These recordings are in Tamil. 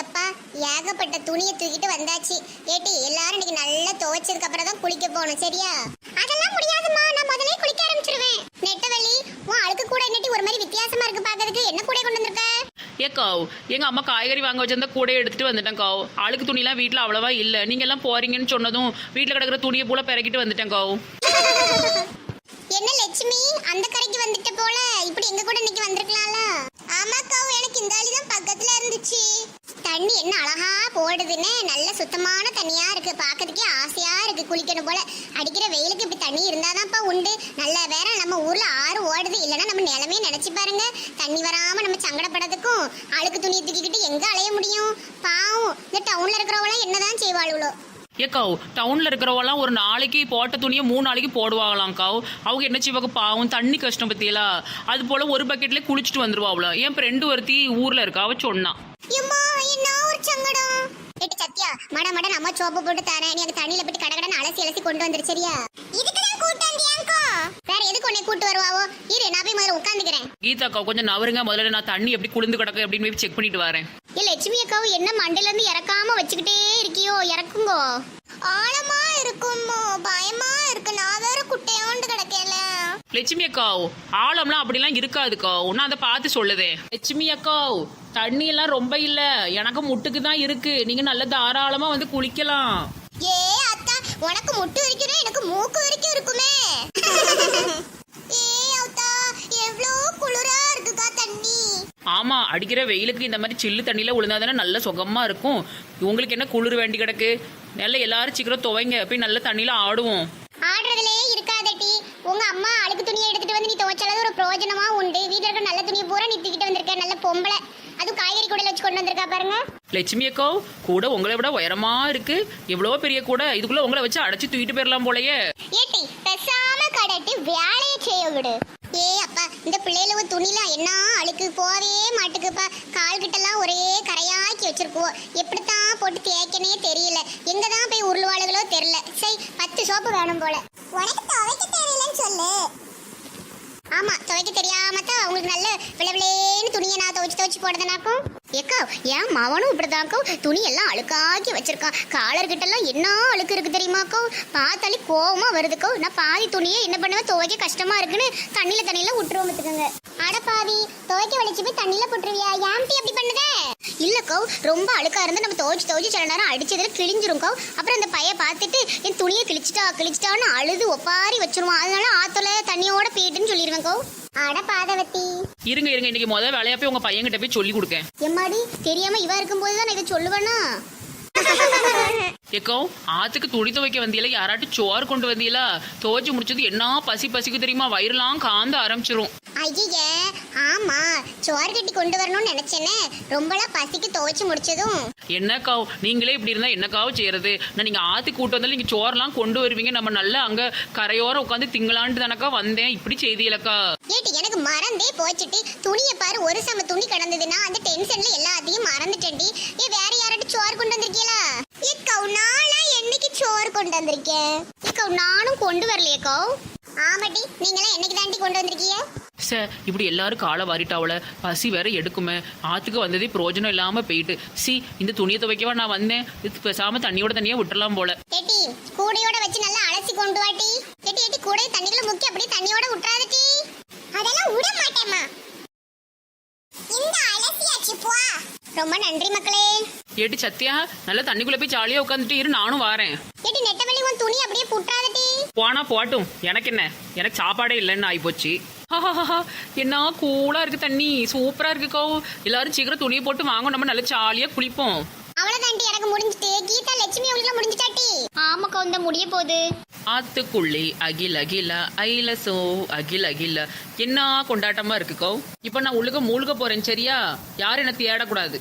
எப்பா ஏகப்பட்ட துணியை தூக்கிட்டு வந்தாச்சு. ஏட்டி எல்லாரும் இன்னைக்கு நல்லா துவைச்சதுக்கு அப்புறம் தான் குளிக்க போகணும் சரியா? அதெல்லாம் முடியாதும்மா. நான் முதல்ல குளிக்க ஆரம்பிச்சிருவேன். நெட்டவள்ளி உன் அழுக்கு கூட என்னட்டி ஒரு மாதிரி வித்தியாசமா இருக்கு பாக்கிறதுக்கு. என்ன கூட கொண்டு வந்திருக்க? ஏக்காவ் எங்க அம்மா காய்கறி வாங்க வச்சிருந்த கூடையை எடுத்துட்டு வந்துட்டேன் காவ் அழுக்கு துணிலாம் வீட்டில் அவ்வளவா இல்லை. நீங்க எல்லாம் போறீங்கன்னு சொன்னதும் வீட்டில் கிடக்கிற துணியை பூரா பிறக்கிட்டு வந்துட்டேன் காவ் என்ன லட்சுமி? அந்த கரைக்கு வந்துட்ட போல. இப்படி எங்க கூட இன்னைக்கு வந்திருக்கலாம்ல. ஆமாக்கா எனக்கு இந்த ஆளி தான் பக்கத்துல இருந்துச்சு. தண்ணி என்ன அழகா போடுதுன்னு. நல்ல சுத்தமான தண்ணியா இருக்கு. பார்க்கறதுக்கே ஆசையா இருக்கு குளிக்கணும் போல. அடிக்கிற வெயிலுக்கு இப்படி தண்ணி இருந்தாதான்ப்பா உண்டு. நல்ல வேற நம்ம ஊர்ல ஆறு ஓடுது. இல்லைன்னா நம்ம நிலமே நினைச்சு பாருங்க. தண்ணி வராம நம்ம சங்கடப்படுறதுக்கும் அழுக்கு துணியை தூக்கிக்கிட்டு எங்க அலைய முடியும்? பாவம். இந்த டவுன்ல இருக்கிறவங்களாம் என்னதான் செய்வாளுவளோ ஏக்காவ் டவுன்ல இருக்கிறவெல்லாம் ஒரு நாளைக்கு போட்ட துணியை மூணு நாளைக்கு போடுவாங்களாம் காவ் அவங்க என்ன செய்வாங்க? பாவம் தண்ணி கஷ்டம் பத்தியலா. அது போல ஒரு பக்கெட்லேயே குளிச்சுட்டு வந்துருவாங்களா என் ஃப்ரெண்டு ஒருத்தி ஊர்ல இருக்கா? அவ சொன்னா. சத்யா மட மட நம்ம சோப்பு போட்டு தரேன். நீ அந்த தண்ணியில போட்டு கடகடன்னு அலசி அலசி கொண்டு வந்துரு சரியா? இதுக்குதான் கூட்டாண்டியாங்கோ வேற எதுக்கு உன்னை கூட்டு வருவாவோ? இரு நான் போய் முதல்ல உட்காந்துக்கிறேன் கீதாக்கா கொஞ்சம் நவருங்க. முதல்ல நான் தண்ணி எப்படி குளிந்து கிடக்கு அப்படின்னு போய் செக் பண்ணிட்டு வரேன். ஏ லட்சுமி அக்காவும் என்ன மண்டையில இருந்து இறக்காம வச்சுக்கிட்டே இருக்கியோ? இறக்குங்கோ. ஆழமா இருக்குமோ பயமா இருக்கு நான் வேற குட்டையோண்டு கிடக்கல லட்சுமி அக்காவ் ஆழம்லாம் அப்படிலாம் இருக்காதுக்கா. நான் அதை பார்த்து சொல்லுதே. லட்சுமி அக்காவ் தண்ணி எல்லாம் ரொம்ப இல்ல. எனக்கு முட்டுக்கு தான் இருக்கு. நீங்க நல்ல தாராளமா வந்து குளிக்கலாம். ஏ அத்தா உனக்கு முட்டு வரைக்கும் எனக்கு மூக்கு வரைக்கும் இருக்குமே. ஏ அத்தா எவ்வளோ குளிரா இருக்குக்கா தண்ணி. ஆமா அடிக்கிற வெயிலுக்கு இந்த மாதிரி சில்லு தண்ணியில விழுந்தாதானே நல்ல சுகமா இருக்கும். உங்களுக்கு என்ன குளிர் வேண்டி கிடக்கு? நல்ல எல்லாரும் சீக்கிரம் துவைங்க. போய் நல்ல தண்ணியில ஆடுவோம். ஆடுறதுலே இருக்காதட்டி உங்க அம்மா அழுக்கு துணியை துவைச்சாலும் ஒரு பிரயோஜனமா உண்டு. வீட்டுல இருக்க நல்ல துணியை பூரா நீ தூக்கிட்டு வந்திருக்க நல்ல பொம்பளை. அதுவும் காய்கறி கூடையில வச்சு கொண்டு வந்திருக்கா பாருங்க. லட்சுமி அக்கா கூட உங்களை விட உயரமா இருக்கு. எவ்வளோ பெரிய கூட. இதுக்குள்ள உங்களை வச்சு அடைச்சு தூக்கிட்டு போயிடலாம் போலயே. ஏட்டி பெசாம கடட்டி வேலையை செய்ய விடு. ஏ அப்பா இந்த பிள்ளைகள துணிலாம் என்ன அழுக்கு? போவே மாட்டுக்குப்பா. கால் கிட்டலாம் ஒரே கரையாக்கி வச்சிருக்குவோம் எப்படித்தான் போட்டு தேய்க்கனே தெரியல. எங்க தான் போய் உருள்வாளுகளோ தெரியல. சரி பத்து சோப்பு வேணும் போல. உனக்கு துவைக்க தெரியலன்னு சொல்லு. ஆமா துவைக்க தெரியாம தான் உங்களுக்கு நல்ல விளவிலேன்னு துணியை நான் துவைச்சு துவைச்சு போடுறதுனாக்கும் ஏக்கா ஏன் மவனும் இப்படிதாக்கும் துணி எல்லாம் அழுக்காக்கி வச்சிருக்கான் காலர் கிட்ட எல்லாம் என்ன அழுக்கு இருக்கு தெரியுமாக்கோ? பார்த்தாலே கோவமா வருதுக்கோ. நான் பாதி துணியை என்ன பண்ணுவேன்? துவைக்க கஷ்டமா இருக்குன்னு தண்ணியில தண்ணியில விட்டுருவோம் பார்த்துக்கோங்க. அட பாதி துவைக்க வலிச்சு போய் தண்ணியில போட்டுருவியா? ஏன்டி அப்படி பண்ணுதே? இல்லக்கோ ரொம்ப அழுக்கா இருந்தா நம்ம துவைச்சு துவைச்சு சில நேரம் அடிச்சதுல கிழிஞ்சிரும்க்கோ. அப்புறம் அந்த பைய பார்த்துட்டு என் துணியை கிழிச்சிட்டா கிழிச்சிட்டான்னு அழுது ஒப்பாரி வச்சிருவான். அதனால ஆத்துல தண்ணியோட போயிட்டுன்னு சொல்லிடுவேன்க்கோ அட பாதவத்தி. இருங்க இருங்க இன்னைக்கு முதல் வேலையா போய் உங்க பையன்கிட்ட போய் சொல்லி கொடுக்கேன். எம்மாடி தெரியாம இவ இருக்கும்போது தான் நான் இதை சொல்லுவேனா? ஏக்கோ ஆத்துக்கு துணி துவைக்க வந்தியல யாராட்டும் சோறு கொண்டு வந்தியலா? துவைச்சு முடிச்சது என்ன பசி பசிக்கு தெரியுமா? வயிறுலாம் காந்த ஆரம்பிச்சிரும். ஐயே ஆமா சோறு கட்டி கொண்டு வரணும்னு நினைச்சேனே. ரொம்பலாம் பசிக்கு துவைச்சு முடிச்சதும். என்னக்கா நீங்களே இப்படி இருந்தா என்னக்காவும் செய்யறது? நான் நீங்க ஆத்துக்கு கூட்டு வந்தாலும் நீங்க சோறுலாம் கொண்டு வருவீங்க. நம்ம நல்லா அங்க கரையோரம் உட்காந்து திங்களான்ட்டு தானக்கா வந்தேன். இப்படி செய்தியலக்கா ஏட்டி எனக்கு மறந்தே போச்சுட்டு. துணியை பாரு ஒரு சம துணி கிடந்ததுன்னா அந்த டென்ஷன்ல எல்லாத்தையும் மறந்துட்டேன்டி. ஏ வேற யாராட்டும் சோறு கொண்டு வந்திருக்கீங்களா என்னைக்கு சோறு கொண்டு வந்திருக்கேன் ஏக்கா நானும் கொண்டு வரலையேக்கா. ஆமாட்டி நீங்களாம் என்னைக்கு தாண்டி கொண்டு வந்திருக்கீங்க? சார் இப்படி எல்லாரும் காலை வாரிட்டாவல. பசி வேற எடுக்குமே. ஆத்துக்கு வந்ததே பிரயோஜனம் இல்லாம போயிட்டு. சி இந்த துணியை துவைக்கவா நான் வந்தேன். இது பேசாம தண்ணியோட தண்ணியா விட்டுறலாம் போல. ஏட்டி கூடையோட வச்சு நல்லா அலசி கொண்டு வாட்டி ஏட்டி ஏட்டி கூடை தண்ணிக்குள்ள முக்கி அப்படியே தண்ணியோட விட்டுறாதட்டி அதெல்லாம் விட மாட்டேம்மா. இந்த அலசியாச்சு போ. ரொம்ப நன்றி மக்களே. ஏட்டி சத்யா நல்லா தண்ணிக்குள்ள போய் ஜாலியா உட்காந்துட்டு இரு நானும் வாரேன். ஏட்டி நெட்டவெளி உன் துணி அப்படியே புட்டுறாதட்டி போனா போட்டும் எனக்கு என்ன? எனக்கு சாப்பாடே இல்லைன்னு ஆயிப்போச்சு. ஹஹஹஹா, என்ன கூலா இருக்கு தண்ணி. சூப்பரா இருக்குக்கோ எல்லாரும் சீக்கிரம் துணியை போட்டு வாங்க நம்ம நல்லா ஜாலியா குளிப்போம். அவ்வளவுதான்டி எனக்கு முடிஞ்சிட்டு. கீதா லட்சுமி உங்களுக்கு முடிஞ்சிட்டாட்டி ஆமாக்கா இந்த முடிய போகுது. ஆத்துக்குள்ளே அகில் அகில ஐல சோ அகில் அகில. என்ன கொண்டாட்டமா இருக்குக்கோ இப்ப நான் உள்ளுக்க மூழ்க போறேன் சரியா? யாரும் என்ன தேடக்கூடாது.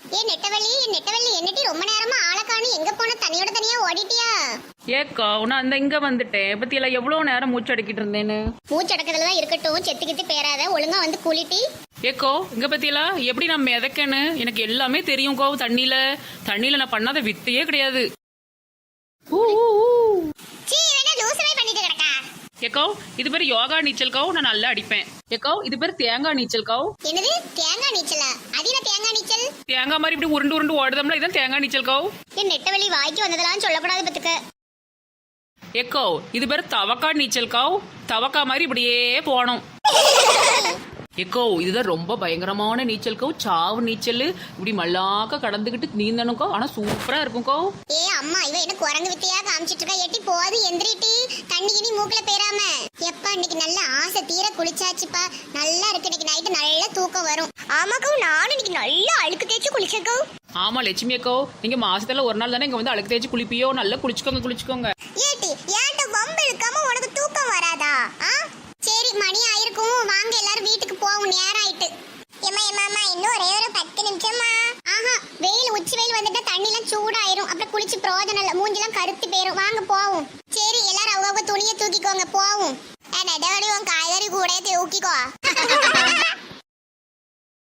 ஏ நெட்டவெளி நெட்டவெளி என்னட்டி ரொம்ப நேரமா ஆளக்கானு எங்க போன? தனியோட தனியா ஓடிட்டியா? ஏக்கா நான் அந்த இங்க வந்துட்டேன். பத்தி எல்லாம் எவ்வளவு நேரம் மூச்சடக்கிட்டு இருந்தேன்னு? மூச்சடக்கத்துல தான் இருக்கட்டும் செத்து கித்து பேராத ஒழுங்கா வந்து குளிட்டி ஏக்கோ இங்க பத்தியெல்லாம் எப்படி நான் மிதக்கேன்னு? எனக்கு எல்லாமே தெரியும் கோ தண்ணியில. தண்ணியில நான் பண்ணாத வித்தையே கிடையாது. ஊ, ஊ, ஊ. சீ வேணா லூசவே பண்ணிட்டு கிடக்கா ஏக்கோ இது பேர் யோகா நீச்சல் கவு நான் நல்லா அடிப்பேன். ஏக்கோ இது பேர் தேங்காய் நீச்சல் கவு என்னது? தேங்காய் நீச்சலா? அது என்ன தேங்காய் நீச்சல்? தேங்காய் மாதிரி இப்படி உருண்டு உருண்டு ஓடுதோம்ல இதான் தேங்காய் நீச்சல் கவு என் நெட்டவெளி வாய்க்கு வந்ததெல்லாம் சொல்லக்கூடாது பத்துக்க. ஏக்கோ இது பேர் தவக்கா நீச்சல் கவு தவக்கா மாதிரி இப்படியே போகணும். ஏக்கோ இதுதான் ரொம்ப பயங்கரமான நீச்சல் கவு சாவு நீச்சல். இப்படி மல்லாக்க கடந்துக்கிட்டு நீந்தணுக்கோ ஆனா சூப்பரா இருக்கும்க்கோ ஏ அம்மா இவ என்ன குரங்கு வித்தையா காமிச்சிட்டு இருக்கா எட்டி போது எந்திரிட்டி. தண்ணி கிணி மூக்குல பேராம. எப்பா இன்னைக்கு நல்ல ஆசை தீர குளிச்சாச்சுப்பா. நல்லா இருக்கு இன்னைக்கு நைட்டு நல்ல தூக்கம் வரும். ஆமாக்கும் நானும் இன்னைக்கு நல்லா அழுக்கு தேய்ச்சி குளிச்சிருக்கோம் ஆமா லட்சுமி அக்கோ. நீங்க மாசத்துல ஒரு நாள் தானே இங்க வந்து அழுக்கு தேய்ச்சி குளிப்பியோ? நல்லா குளிச்சுக்கோங்க குளிச்சுக்கோங்க. ஏட்டி ஏன்ட்ட வம்பு இழுக்காம உனக்கு தூக்கம் வராதா? ஆ? சரி மணி ஆயிருக்கும். வாங்க எல்லாரும் வீட்டுக்கு போவோம். நேரம் ஆயிட்டு எம்மா எம்மா இன்னும் ஒரே ஒரு பத்து நிமிஷமா ஆஹா வெயில் உச்சி வெயில் வந்துட்டா தண்ணிலாம் சூடாயிரும். அப்புறம் குளிச்சு பிரோஜனம் இல்லை. மூஞ்சிலாம் கருத்து போயிரும். வாங்க போவோம். சரி எல்லாரும் அவங்க துணியை தூக்கிக்கோங்க. போவோம். அடடோடி உன் காய்கறி கூட தூக்கிக்கோ.